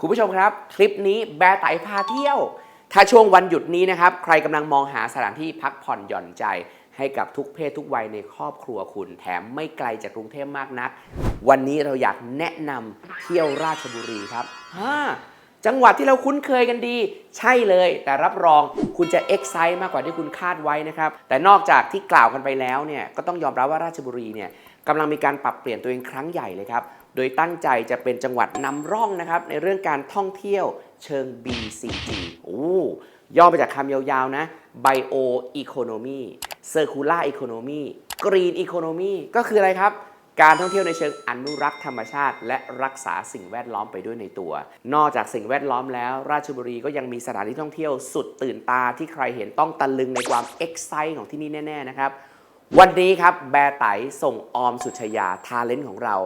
คุณผู้ชมครับ คลิปนี้แบร์ไตพาเที่ยว ถ้าช่วงวันหยุดนี้นะครับ ใครกำลังมองหาสถานที่พักผ่อนหย่อนใจ ให้กับทุกเพศทุกวัยในครอบครัวคุณ แถมไม่ไกลจากกรุงเทพมากนัก วันนี้เราอยากแนะนำเที่ยวราชบุรีครับฮ่าจังหวัดที่เราคุ้นเคยกันดี ใช่เลย แต่รับรองคุณจะเอ็กไซต์มากกว่าที่คุณคาดไว้นะครับ แต่นอกจากที่กล่าวกันไปแล้วเนี่ยก็ต้องยอมรับว่าราชบุรีเนี่ยกำลังมีการปรับเปลี่ยนตัวเองครั้งใหญ่เลยครับ โดยตั้งใจจะเป็นจังหวัดนำร่องนะครับในเรื่องการท่องเที่ยวเชิง BCG โอ้ย่อมาจากคำยาวๆนะ Bio Economy Circular Economy Green Economy ก็คืออะไรครับ การท่องเที่ยวในเชิงอนุรักษ์ธรรมชาติ และรักษาสิ่งแวดล้อมไปด้วยในตัว นอกจากสิ่งแวดล้อมแล้ว ราชบุรีก็ยังมีสถานที่ท่องเที่ยวสุดตื่นตาที่ใครเห็นต้องตะลึงในความเอ็กไซต์ของที่นี่แน่ ๆ นะครับวันนี้ครับแบร์ไตส่งออมสุชยาทาเลนต์ของเรา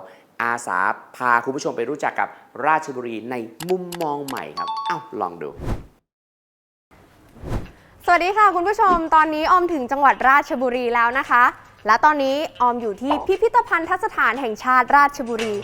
อาสาพาคุณผู้ชมไปรู้จักกับราชบุรีในมุมมองใหม่ครับ เอ้าลองดู สวัสดีค่ะคุณผู้ชม ตอนนี้ออมถึงจังหวัดราชบุรีแล้วนะคะ และตอนนี้ออมอยู่ที่พิพิธภัณฑสถานแห่งชาติราชบุรี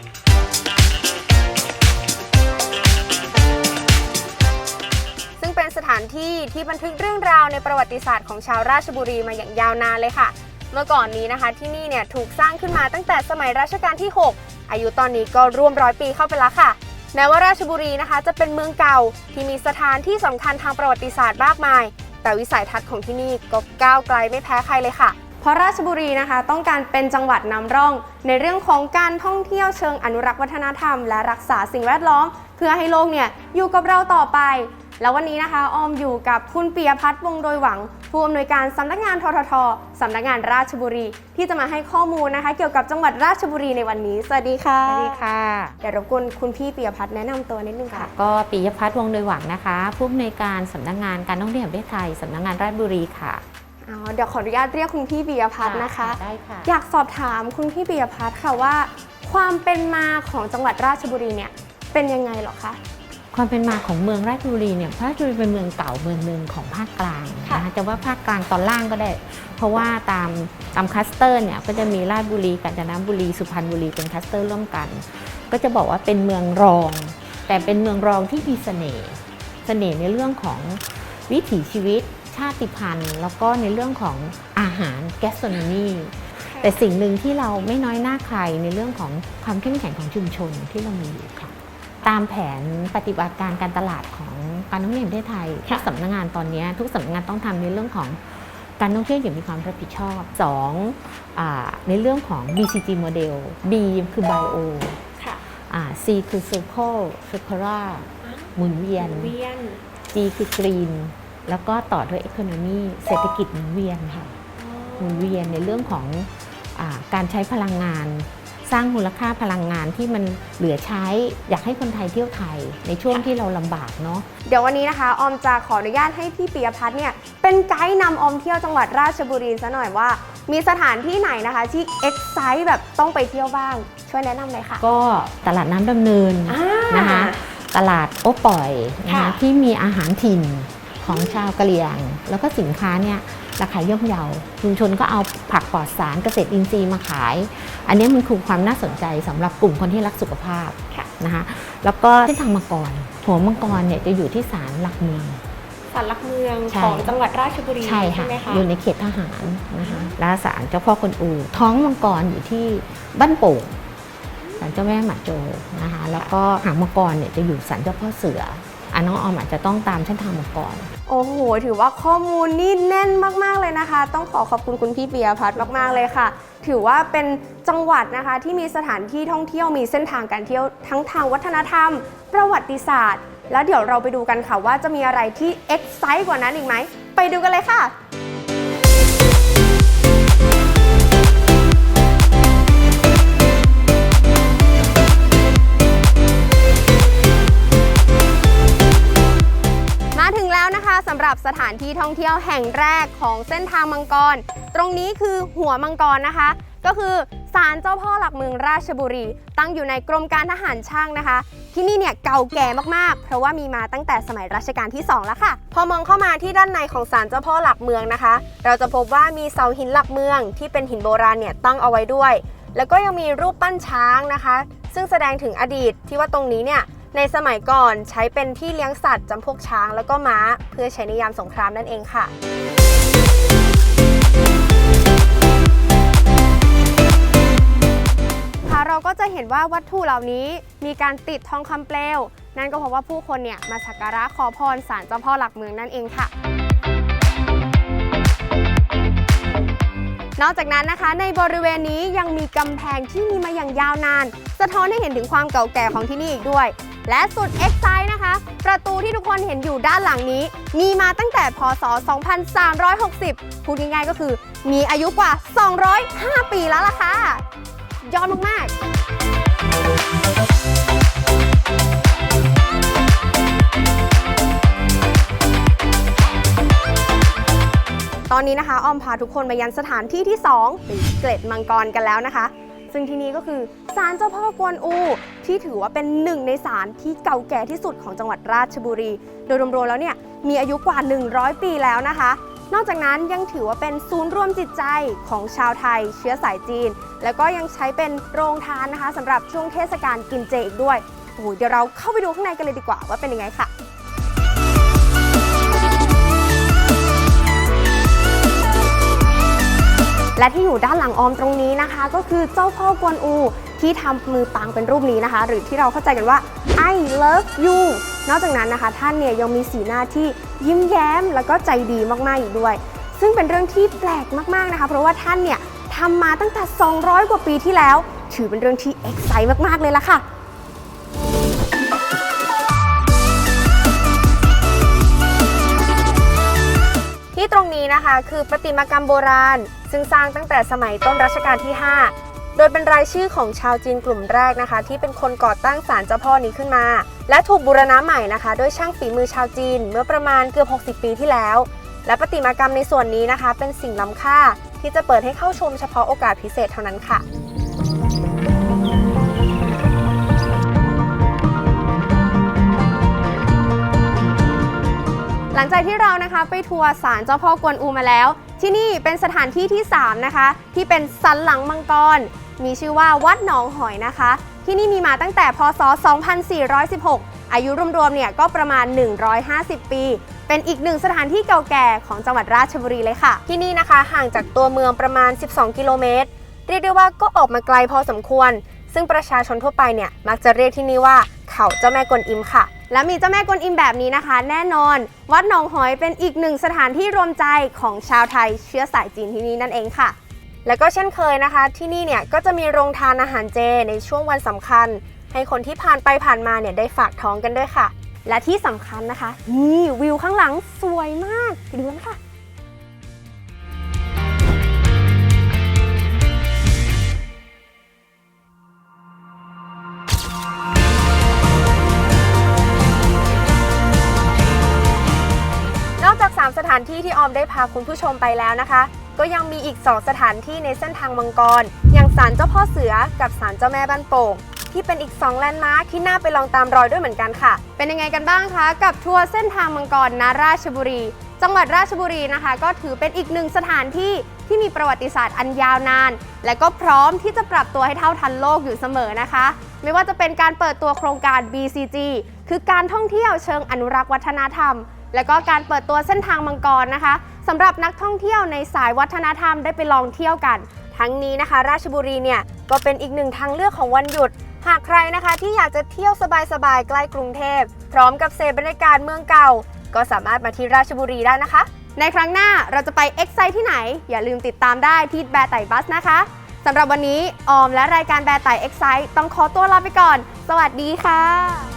ซึ่งเป็นสถานที่ที่บันทึกเรื่องราวในประวัติศาสตร์ของชาวราชบุรีมาอย่างยาวนานเลยค่ะ เมื่อก่อนนี้นะคะที่นี่เนี่ยถูกสร้างขึ้นมาตั้งแต่สมัยรัชกาลที่ 6 อายุตอนนี้ก็ร่วมร้อยปีเข้าไปแล้วค่ะ แม้ว่าราชบุรีนะคะ จะเป็นเมืองเก่าที่มีสถานที่สำคัญทางประวัติศาสตร์มากมาย แต่วิสัยทัศน์ของที่นี่ก็ก้าวไกลไม่แพ้ใครเลยค่ะ เพราะราชบุรีนะคะ ต้องการเป็นจังหวัดนำร่อง ในเรื่องของการท่องเที่ยวเชิงอนุรักษ์วัฒนธรรม และรักษาสิ่งแวดล้อม เพื่อให้โลกเนี่ยอยู่กับเราต่อไป แล้ววันนี้นะคะออมอยู่กับคุณปียพัฒน์วงศ์โดยหวัง ผู้อำนวยการสำนักงานทททสำนักงานราชบุรี ที่จะมาให้ข้อมูลนะคะ เกี่ยวกับจังหวัดราชบุรีในวันนี้ สวัสดีค่ะสวัสดีค่ะ เดี๋ยวรบกวนคุณพี่ปียพัฒน์แนะนำตัวนิดนึงค่ะ ก็ปิยพัฒน์วงศ์โดยหวังนะคะ ผู้อำนวยการสำนักงานการท่องเที่ยวแห่งประเทศไทยสำนักงานราชบุรีค่ะอ๋อเดี๋ยวขออนุญาตเรียกคุณพี่ปียพัฒน์นะคะได้ค่ะอยากสอบถามคุณพี่ปียพัฒน์ค่ะว่า ความเป็นมาของจังหวัดราชบุรีเนี่ยเป็นยังไงเหรอคะ ความเป็นมาของเมืองราชบุรีเนี่ยราชบุรีเป็นเมืองเก่าเมืองหนึ่งของภาคกลางค่ะนะคะจะว่าภาคกลางตอนล่างก็ได้ เพราะว่าตามตามคลัสเตอร์เนี่ยก็จะมีราชบุรีกาญจนบุรีสุพรรณบุรีเป็นคลัสเตอร์ร่วมกัน ก็จะบอกว่าเป็นเมืองรอง แต่เป็นเมืองรองที่มีเสน่ห์เสน่ห์ในเรื่องของวิถีชีวิตชาติพันธุ์ แล้วก็ในเรื่องของอาหารแกสโ o นมีแต่สิ่งหนึ่งที่เราไม่น้อยหน้าใครในเรื่องของความเข้มแข็งของชุมชนที่เรามีอยู่ค่ะ ตามแผนปฏิบัติการการตลาดของการท่องเที่ยวแห่งประเทศไทยทุกสำนักงานตอนนี้ทุกสำนักงานต้องทำในเรื่องของการท่องเที่ยวอย่างมีความรับผิดชอบสองอาในเรื่องของ BCG model B คือ bio ค่ะอ่า C คือ circle circular หมุนเวียนเวียน G คือ green แล้วก็ต่อด้วย economy เศรษฐกิจหมุนเวียนค่ะหมุนเวียนในเรื่องของอาการใช้พลังงาน สร้างมูลค่าพลังงานที่มันเหลือใช้ อยากให้คนไทยเที่ยวไทยในช่วงที่เราลำบากเนาะเดี๋ยววันนี้นะคะ ออมจะขออนุญาตให้พี่ปียพัฒน์เนี่ยเป็นไกด์นำออมเที่ยวจังหวัดราชบุรีซะหน่อยว่า มีสถานที่ไหนนะคะ ที่เอ็กไซต์แบบต้องไปเที่ยวบ้าง ช่วยแนะนำหน่อยค่ะ ก็ตลาดน้ำดำเนินอ่านะคะ ตลาดโอปล่อยนะคะค่ะ ที่มีอาหารถิ่น ของชาวกะเหรี่ยง แล้วก็สินค้าเนี่ยราคาย่อมเยาชุมชนก็เอาผักปลอดสารเกษตรอินทรีย์มาขาย อันนี้มันคือความน่าสนใจสำหรับกลุ่มคนที่รักสุขภาพค่ะนะคะแล้วก็เส้นทางมังกรหัวมังกรเนี่ยจะอยู่ที่ศาลหลักเมืองสันหลักเมืองใช่ของจังหวัดราชบุรีใช่ค่ะไหมคะอยู่ในเขตทหารนะคะและศาลเจ้าพ่อคนอูท้องมังกรอยู่ที่บ้านโป่งศาลเจ้าแม่หมาโจนะคะแล้วก็หางมังกรเนี่ยจะอยู่ศาลเจ้าพ่อเสืออันน้องออมอาจจะต้องตามเส้นทางมังกร โอ้โห ถือว่าข้อมูลนี่แน่นมาก ๆ เลยนะคะ ต้องขอขอบคุณคุณพี่เปียพัฒน์มาก ๆ เลยค่ะ ถือว่าเป็นจังหวัดนะคะที่มีสถานที่ท่องเที่ยวมีเส้นทางการเที่ยวทั้งทางวัฒนธรรม ประวัติศาสตร์ แล้วเดี๋ยวเราไปดูกันค่ะว่าจะมีอะไรที่เอ็กไซต์กว่านั้นอีกไหม ไปดูกันเลยค่ะ นะคะสำหรับสถานที่ท่องเที่ยวแห่งแรกของเส้นทางมังกร ตรงนี้คือหัวมังกรนะคะ ก็คือศาลเจ้าพ่อหลักเมืองราชบุรี ตั้งอยู่ในกรมการทหารช่างนะคะ ที่นี่เนี่ยเก่าแก่มากๆ เพราะว่ามีมาตั้งแต่สมัยรัชกาลที่ 2 แล้วค่ะ พอมองเข้ามาที่ด้านในของศาลเจ้าพ่อหลักเมืองนะคะ เราจะพบว่ามีเสาหินหลักเมืองที่เป็นหินโบราณเนี่ยตั้งเอาไว้ด้วย แล้วก็ยังมีรูปปั้นช้างนะคะ ซึ่งแสดงถึงอดีตที่ว่าตรงนี้เนี่ย ในสมัยก่อนใช้เป็นที่เลี้ยงสัตว์จำพวกช้างแล้วก็ม้า เพื่อใช้ในยามสงครามนั่นเองค่ะค่ะเราก็จะเห็นว่าวัตถุเหล่านี้มีการติดทองคำเปลว นั่นก็เพราะว่าผู้คนเนี่ยมาสักการะขอพรศาลเจ้าพ่อหลักเมืองนั่นเองค่ะนอกจากนั้นนะคะในบริเวณนี้ยังมีกำแพงที่มีมาอย่างยาวนาน สะท้อนให้เห็นถึงความเก่าแก่ของที่นี่อีกด้วย และสุดเอ็กไซนะคะ ประตูที่ทุกคนเห็นอยู่ด้านหลังนี้ มีมาตั้งแต่พศ 2360 พูดง่ายๆก็คือ มีอายุกว่า 205 ปีแล้วล่ะค่ะยอดมากๆตอนนี้นะคะอ้อมพาทุกคนมายันสถานที่ที่ 2 เป็นเกล็ดมังกรกันแล้วนะคะ ซึ่งที่นี่ก็คือศาลเจ้าพ่อกวนอู ที่ถือว่าเป็นหนึ่งในศาลที่เก่าแก่ที่สุดของจังหวัดราชบุรี โดยรวมๆแล้วเนี่ยมีอายุกว่า 100 ปีแล้วนะคะ นอกจากนั้นยังถือว่าเป็นศูนย์รวมจิตใจของชาวไทย เชื้อสายจีน แล้วก็ยังใช้เป็นโรงทานนะคะสำหรับช่วงเทศกาลกินเจอีกด้วยโอ้โหเดี๋ยวเราเข้าไปดูข้างในกันเลยดีกว่าว่าเป็นยังไงค่ะ และที่อยู่ด้านหลังออมตรงนี้นะคะ ก็คือเจ้าพ่อกวนอู ที่ทำมือปางเป็นรูปนี้นะคะ หรือที่เราเข้าใจกันว่า I love you นอกจากนั้นนะคะ ท่านเนี่ยยังมีสีหน้าที่ยิ้มแย้มแล้วก็ใจดีมากๆอีกด้วย ซึ่งเป็นเรื่องที่แปลกมากๆนะคะ เพราะว่าท่านเนี่ยทำมาตั้งแต่ 200 กว่าปีที่แล้ว ถือเป็นเรื่องที่เอ็กไซต์มากๆเลยล่ะค่ะ นะคะ คือประติมากรรมโบราณ ซึ่งสร้างตั้งแต่สมัยต้นรัชกาลที่ 5 โดยเป็นรายชื่อของชาวจีนกลุ่มแรกนะคะ ที่เป็นคนก่อตั้งศาลเจ้าพ่อนี้ขึ้นมา และถูกบูรณะใหม่นะคะด้วยช่างฝีมือชาวจีนเมื่อประมาณเกือบ 60 ปีที่แล้ว และประติมากรรมในส่วนนี้นะคะ เป็นสิ่งล้ำค่าที่จะเปิดให้เข้าชมเฉพาะโอกาสพิเศษเท่านั้นค่ะ หลังจากที่เรานะคะไปทัวร์ศาลเจ้าพ่อกวนอูมาแล้ว ที่นี่เป็นสถานที่ที่ 3 นะคะ ที่เป็นสันหลังมังกร มีชื่อว่าวัดหนองหอยนะคะ ที่นี่มีมาตั้งแต่พศ 2416 อายุรวมๆเนี่ยก็ประมาณ 150 ปี เป็นอีกหนึ่งสถานที่เก่าแก่ของจังหวัดราชบุรีเลยค่ะ ที่นี่นะคะห่างจากตัวเมืองประมาณ 12 กิโลเมตร เรียกได้ว่าก็ออกมาไกลพอสมควร ซึ่งประชาชนทั่วไปเนี่ยมักจะเรียกที่นี่ว่าเขาเจ้าแม่กวนอิมค่ะ และมีเจ้าแม่กวนอิมแบบนี้นะคะ แน่นอน วัดหนองหอยเป็นอีกหนึ่งสถานที่รวมใจของชาวไทยเชื้อสายจีนที่นี่นั่นเองค่ะ แล้วก็เช่นเคยนะคะ ที่นี่เนี่ยก็จะมีโรงทานอาหารเจในช่วงวันสำคัญ ให้คนที่ผ่านไปผ่านมาเนี่ยได้ฝากท้องกันด้วยค่ะ และที่สำคัญนะคะนี่วิวข้างหลังสวยมากไปดูกันค่ะ 3 สถานที่ที่ออมได้พาคุณผู้ชมไปแล้วนะคะ ก็ยังมีอีก 2 สถานที่ในเส้นทางมังกร อย่างศาลเจ้าพ่อเสือกับศาลเจ้าแม่บ้านโป่งที่เป็นอีก 2 แลนด์มาร์คที่น่าไปลองตามรอยด้วยเหมือนกันค่ะ เป็นยังไงกันบ้างคะ กับทัวร์เส้นทางมังกรนาราชบุรี จังหวัดราชบุรีนะคะ ก็ถือเป็นอีกหนึ่งสถานที่ที่มีประวัติศาสตร์อันยาวนาน และก็พร้อมที่จะปรับตัวให้เท่าทันโลกอยู่เสมอนะคะ ไม่ว่าจะเป็นการเปิดตัวโครงการ BCG คือการท่องเที่ยวเชิงอนุรักษ์วัฒนธรรม แล้วก็การเปิดตัวเส้นทางมังกรนะคะสำหรับนักท่องเที่ยวในสายวัฒนธรรมได้ไปลองเที่ยวกัน ทั้งนี้นะคะ ราชบุรีเนี่ยก็เป็นอีกหนึ่งทางเลือกของวันหยุด หากใครนะคะที่อยากจะเที่ยวสบายๆใกล้กรุงเทพ พร้อมกับเสพบรรยากาศเมืองเก่า ก็สามารถมาที่ราชบุรีได้นะคะ ในครั้งหน้าเราจะไปเอ็กไซที่ไหน อย่าลืมติดตามได้ที่แบร์ไต่บัสนะคะสำหรับวันนี้ออมและรายการแบร์ไต่เอ็กไซต้องขอตัวลาไปก่อน สวัสดีค่ะ